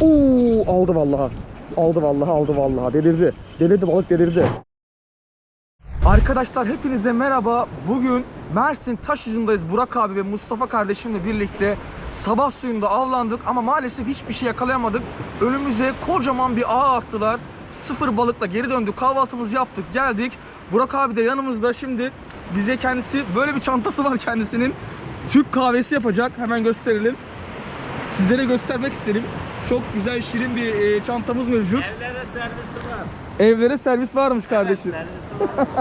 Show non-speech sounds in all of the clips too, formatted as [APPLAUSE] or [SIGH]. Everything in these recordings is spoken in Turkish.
Oo aldı vallahi. Aldı vallahi aldı vallahi. Delirdi. Delirdi balık delirdi. Arkadaşlar hepinize merhaba. Bugün Mersin Taşucu'ndayız. Burak abi ve Mustafa kardeşimle birlikte sabah suyunda avlandık ama maalesef hiçbir şey yakalayamadık. Önümüze kocaman bir ağ attılar. Sıfır balıkla geri döndük. Kahvaltımızı yaptık, geldik. Burak abi de yanımızda. Şimdi bize kendisi böyle bir çantası var kendisinin. Türk kahvesi yapacak. Hemen gösterelim. Sizlere göstermek isterim. Çok güzel şirin bir e, çantamız mevcut. Evlere servisi var. Evlere servis varmış kardeşim. Servisi var. [LAUGHS]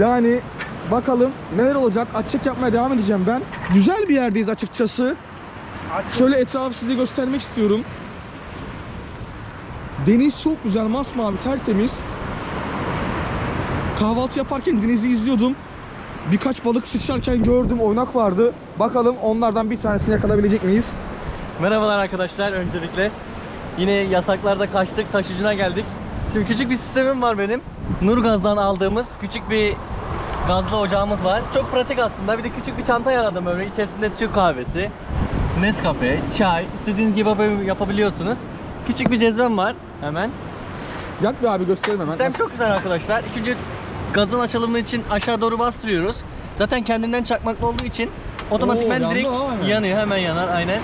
Yani bakalım neler olacak. Açık yapmaya devam edeceğim ben. Güzel bir yerdeyiz açıkçası. Şöyle etrafı size göstermek istiyorum. Deniz çok güzel, masmavi, tertemiz. Kahvaltı yaparken denizi izliyordum. Birkaç balık sıçrarken gördüm, oynak vardı. Bakalım onlardan bir tanesini yakalayabilecek miyiz? Merhabalar arkadaşlar öncelikle. Yine yasaklarda kaçtık, taşıcına geldik. Şimdi küçük bir sistemim var benim. Nurgaz'dan aldığımız küçük bir gazlı ocağımız var. Çok pratik aslında. Bir de küçük bir çanta yaradım böyle. İçerisinde Türk kahvesi, Nescafe, çay, istediğiniz gibi yap- yapabiliyorsunuz. Küçük bir cezvem var hemen. Yak bir abi gösterelim hemen. Sistem çok güzel arkadaşlar. İkinci gazın açılımı için aşağı doğru bastırıyoruz. Zaten kendinden çakmaklı olduğu için otomatikmen direkt yanıyor. Hemen yanar aynen.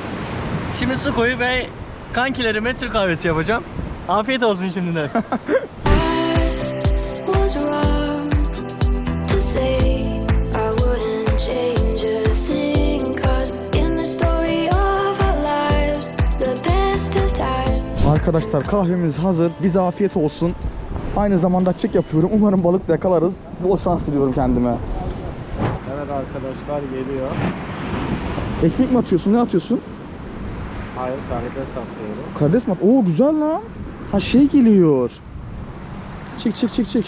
Şimdi su koyu ve kankilerime Türk kahvesi yapacağım. Afiyet olsun şimdiden. Arkadaşlar kahvemiz hazır. Bize afiyet olsun. Aynı zamanda açık yapıyorum. Umarım balık da yakalarız. Bol şans diliyorum kendime. Evet arkadaşlar geliyor. Ekmek mi atıyorsun? Ne atıyorsun? Hayır karides satıyorum. Karides mi? Oo güzel lan. Ha şey geliyor. Çık çık çık çık.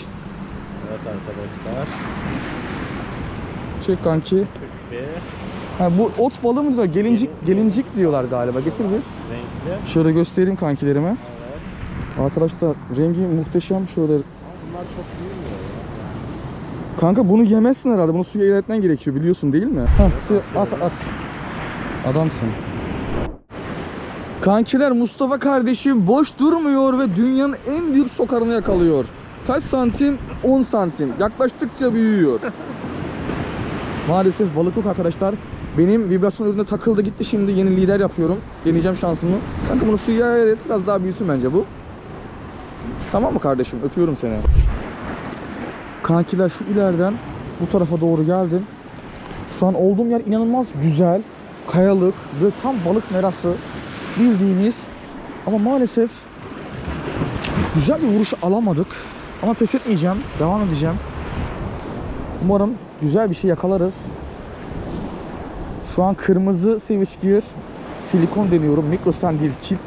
Evet arkadaşlar. Çık kanki. Ha bu ot balığı mı diyor? Gelincik gelincik diyorlar galiba. Getir bir. renkli. Şöyle göstereyim kankilerime. Evet. Arkadaşlar rengi muhteşem şöyle. Bunlar çok büyümüyor. Kanka bunu yemezsin herhalde. Bunu suya iletmen gerekiyor biliyorsun değil mi? Hah at at. Adamsın. Kankiler Mustafa kardeşim boş durmuyor ve dünyanın en büyük sokarını yakalıyor. Kaç santim? 10 santim. Yaklaştıkça büyüyor. [LAUGHS] Maalesef balık yok arkadaşlar. Benim vibrasyon ürünü takıldı gitti şimdi yeni lider yapıyorum. Deneyeceğim şansımı. Kanka bunu suya et biraz daha büyüsün bence bu. Tamam mı kardeşim? Öpüyorum seni. Kankiler şu ileriden bu tarafa doğru geldim. Şu an olduğum yer inanılmaz güzel. Kayalık ve tam balık merası bildiğimiz ama maalesef güzel bir vuruş alamadık. Ama pes etmeyeceğim. Devam edeceğim. Umarım güzel bir şey yakalarız. Şu an kırmızı Savage Gear silikon deniyorum. Micro Sandil kit.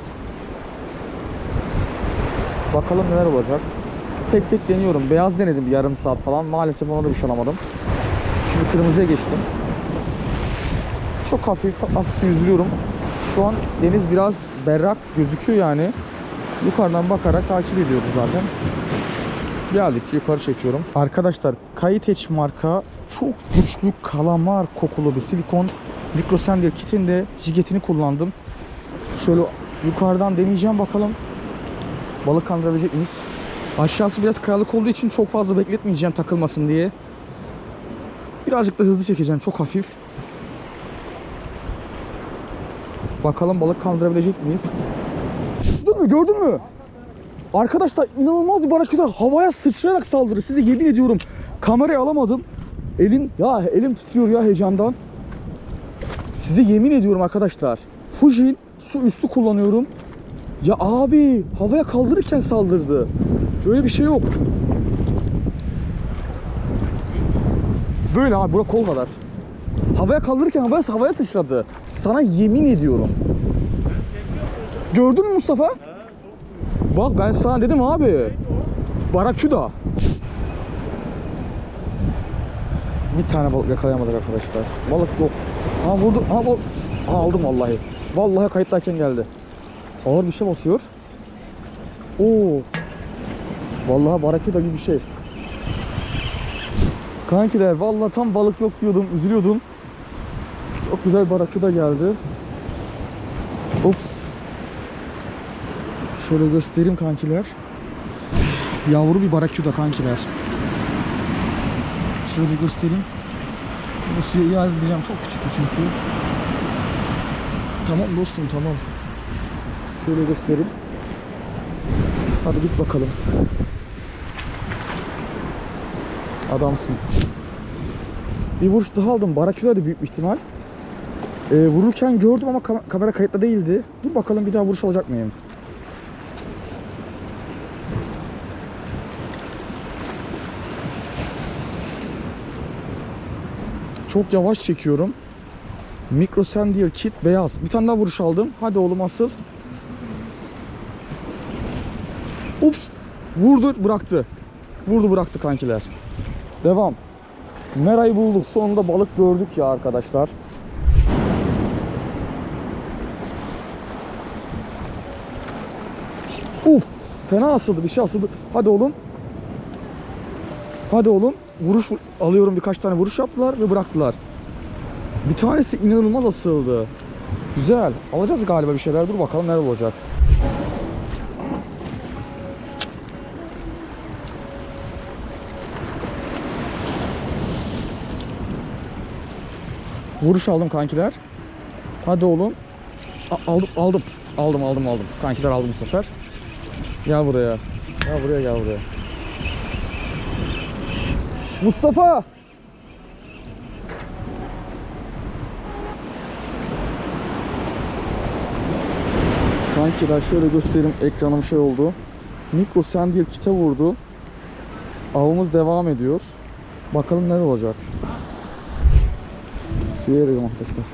Bakalım neler olacak. Tek tek deniyorum. Beyaz denedim bir yarım saat falan. Maalesef ona da bir şey alamadım. Şimdi kırmızıya geçtim. Çok hafif hafif yüzüyorum. Şu an deniz biraz berrak gözüküyor yani. Yukarıdan bakarak takip ediyoruz zaten. Geldikçe yukarı çekiyorum. Arkadaşlar Kayiteç marka çok güçlü kalamar kokulu bir silikon mikrosender kitinde jigetini kullandım. Şöyle yukarıdan deneyeceğim bakalım. Balık kandırabilecek miyiz? Aşağısı biraz kayalık olduğu için çok fazla bekletmeyeceğim takılmasın diye. Birazcık da hızlı çekeceğim çok hafif. Bakalım balık kandırabilecek miyiz? Gördün mü gördün mü? Arkadaşlar inanılmaz bir baraküda havaya sıçrayarak saldırı. Size yemin ediyorum kamerayı alamadım. Elim ya elim titriyor ya heyecandan. Size yemin ediyorum arkadaşlar. Fujin su üstü kullanıyorum. Ya abi havaya kaldırırken saldırdı. Böyle bir şey yok. Böyle abi bura kol kadar. Havaya kaldırırken havaya havaya sıçradı. Sana yemin ediyorum. Gördün mü Mustafa? Bak ben sana dedim abi. Baraküda. Bir tane balık yakalayamadık arkadaşlar. Balık yok. Ha vurdu. Ha balık. Ha, aldım vallahi. Vallahi kayıttayken geldi. Ağır bir şey basıyor. Oo. Vallahi baraküda gibi bir şey. Kankiler vallahi tam balık yok diyordum, üzülüyordum. Çok güzel baraküda geldi. Ups. Şöyle göstereyim kankiler. Yavru bir baraküda kankiler. Şöyle göstereyim. Bu suya iade edeceğim. Çok küçük çünkü. Tamam dostum tamam. Şöyle göstereyim. Hadi git bakalım. Adamsın. Bir vuruş daha aldım. Baraküda büyük bir ihtimal. Ee, vururken gördüm ama kam- kamera kayıtlı değildi. Dur bakalım bir daha vuruş alacak mıyım? Çok yavaş çekiyorum. Micro Sandier Kit beyaz. Bir tane daha vuruş aldım. Hadi oğlum asıl. Ups. Vurdu bıraktı. Vurdu bıraktı kankiler. Devam. Merayı bulduk. Sonunda balık gördük ya arkadaşlar. Uf. Fena asıldı. Bir şey asıldı. Hadi oğlum. Hadi oğlum. Vuruş alıyorum. Birkaç tane vuruş yaptılar ve bıraktılar. Bir tanesi inanılmaz asıldı. Güzel. Alacağız galiba bir şeyler. Dur bakalım neler olacak. Vuruş aldım kankiler. Hadi oğlum. A- aldım aldım. Aldım aldım aldım. Kankiler aldım bu sefer. Gel buraya. Gel buraya gel buraya. Mustafa! Kankiler şöyle göstereyim ekranım şey oldu. Mikro Sandil kite vurdu. Avımız devam ediyor. Bakalım neler olacak. Suya eriyorum arkadaşlar.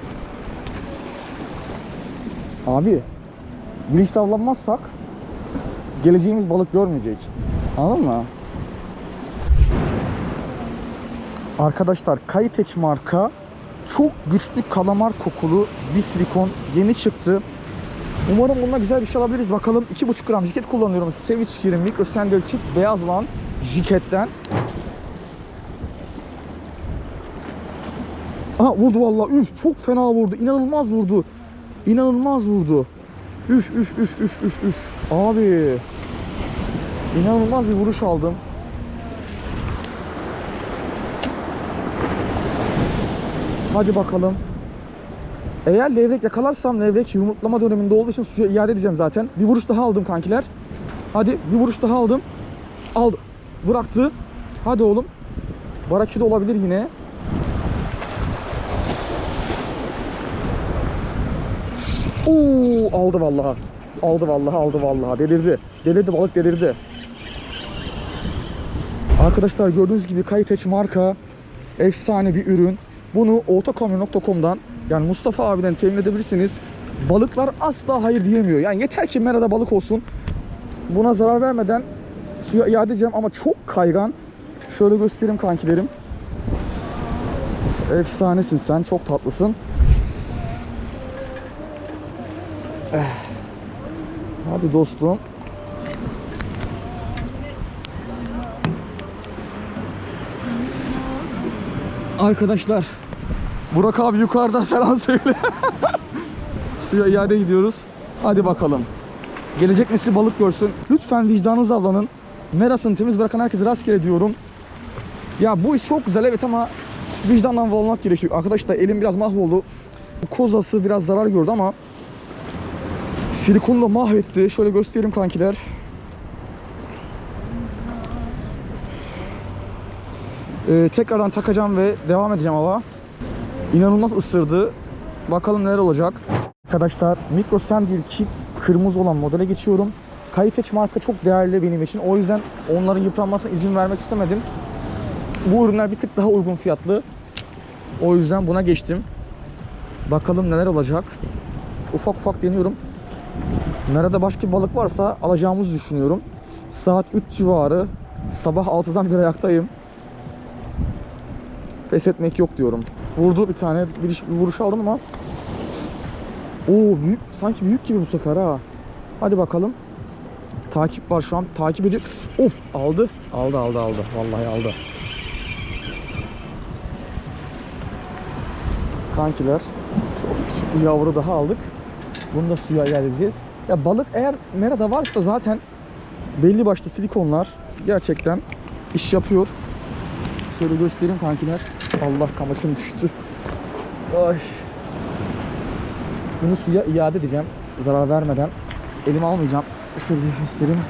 Abi bilinçli avlanmazsak geleceğimiz balık görmeyecek. Anladın mı? Arkadaşlar Kayteç marka çok güçlü kalamar kokulu bir silikon yeni çıktı. Umarım bununla güzel bir şey alabiliriz. Bakalım 2,5 gram jiket kullanıyorum. Savage Gear'in Micro Sandal Kit beyaz olan jiketten. Aha vurdu vallahi. Üf çok fena vurdu. İnanılmaz vurdu. İnanılmaz vurdu. Üf üf üf üf üf üf. Abi. İnanılmaz bir vuruş aldım. Hadi bakalım. Eğer levrek yakalarsam levrek yumurtlama döneminde olduğu için suya iade edeceğim zaten. Bir vuruş daha aldım kankiler. Hadi bir vuruş daha aldım. Aldı. Bıraktı. Hadi oğlum. Barakü de olabilir yine. Oo aldı vallahi. Aldı vallahi aldı vallahi. Delirdi. Delirdi balık delirdi. Arkadaşlar gördüğünüz gibi Kayteç marka efsane bir ürün. Bunu otokamyon.com'dan yani Mustafa abiden temin edebilirsiniz. Balıklar asla hayır diyemiyor. Yani yeter ki merada balık olsun. Buna zarar vermeden suya iade edeceğim ama çok kaygan. Şöyle göstereyim kankilerim. Efsanesin sen. Çok tatlısın. Hadi dostum. Arkadaşlar Burak abi yukarıda [LAUGHS] selam söyle. Suya iade gidiyoruz. Hadi bakalım. Gelecek nesil balık görsün. Lütfen vicdanınızı avlanın. Merasını temiz bırakan herkese rastgele diyorum. Ya bu iş çok güzel evet ama vicdandan avlanmak gerekiyor. Arkadaşlar elim biraz mahvoldu. Kozası biraz zarar gördü ama silikonu da mahvetti. Şöyle göstereyim kankiler. Ee, tekrardan takacağım ve devam edeceğim hava. İnanılmaz ısırdı. Bakalım neler olacak. Arkadaşlar Micro Sandil Kit kırmızı olan modele geçiyorum. Kayteç marka çok değerli benim için. O yüzden onların yıpranmasına izin vermek istemedim. Bu ürünler bir tık daha uygun fiyatlı. O yüzden buna geçtim. Bakalım neler olacak. Ufak ufak deniyorum. Nerede başka balık varsa alacağımızı düşünüyorum. Saat 3 civarı. Sabah 6'dan bir ayaktayım. Pes etmek yok diyorum. Vurdu bir tane. Bir, iş- bir vuruş aldım ama. Oo büyük. Sanki büyük gibi bu sefer ha. Hadi bakalım. Takip var şu an. Takip ediyor. Of aldı. Aldı aldı aldı. Vallahi aldı. Kankiler. Çok küçük bir yavru daha aldık. Bunu da suya ilerleyeceğiz. Ya balık eğer merada varsa zaten belli başlı silikonlar gerçekten iş yapıyor. Şöyle göstereyim kankiler. Allah kamaşım düştü. Ay. Bunu suya iade edeceğim. Zarar vermeden. Elime almayacağım. Şöyle göstereyim.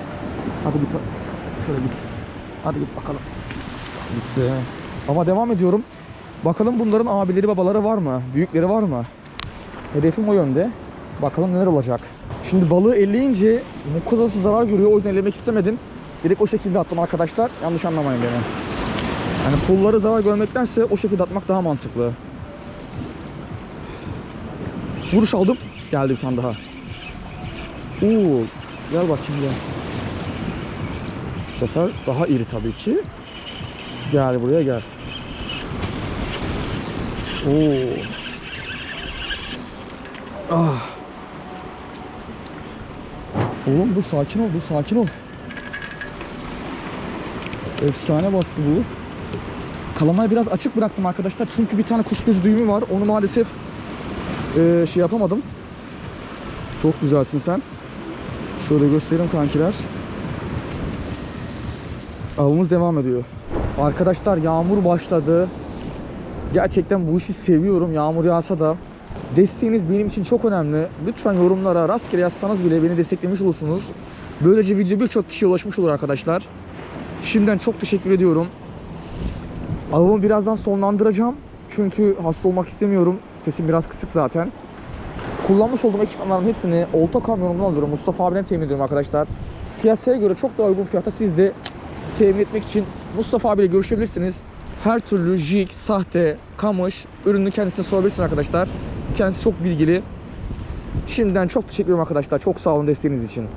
Hadi git. Şöyle git. Hadi git bakalım. Gitti. Ama devam ediyorum. Bakalım bunların abileri babaları var mı? Büyükleri var mı? Hedefim o yönde. Bakalım neler olacak. Şimdi balığı elleyince mukozası zarar görüyor. O yüzden ellemek istemedim. Direkt o şekilde attım arkadaşlar. Yanlış anlamayın beni. Yani pulları zarar görmektense o şekilde atmak daha mantıklı. Vuruş aldım. Geldi bir tane daha. Oo, gel bak şimdi. Bu sefer daha iri tabii ki. Gel buraya gel. Oo. Ah. Oğlum dur sakin ol, dur sakin ol. Efsane bastı bu. Kalamayı biraz açık bıraktım arkadaşlar çünkü bir tane kuş gözü düğümü var. Onu maalesef eee, şey yapamadım. Çok güzelsin sen. Şöyle göstereyim kankiler. Avımız devam ediyor. Arkadaşlar yağmur başladı. Gerçekten bu işi seviyorum. Yağmur yağsa da. Desteğiniz benim için çok önemli. Lütfen yorumlara rastgele yazsanız bile beni desteklemiş olursunuz. Böylece video birçok kişiye ulaşmış olur arkadaşlar. Şimdiden çok teşekkür ediyorum. Avımı birazdan sonlandıracağım. Çünkü hasta olmak istemiyorum. Sesim biraz kısık zaten. Kullanmış olduğum ekipmanların hepsini olta kamyonumdan alıyorum. Mustafa abiden temin ediyorum arkadaşlar. Piyasaya göre çok daha uygun fiyata siz de temin etmek için Mustafa abiyle görüşebilirsiniz. Her türlü jig, sahte, kamış ürünü kendisine sorabilirsiniz arkadaşlar. Kendisi çok bilgili. Şimdiden çok teşekkür ederim arkadaşlar. Çok sağ olun desteğiniz için.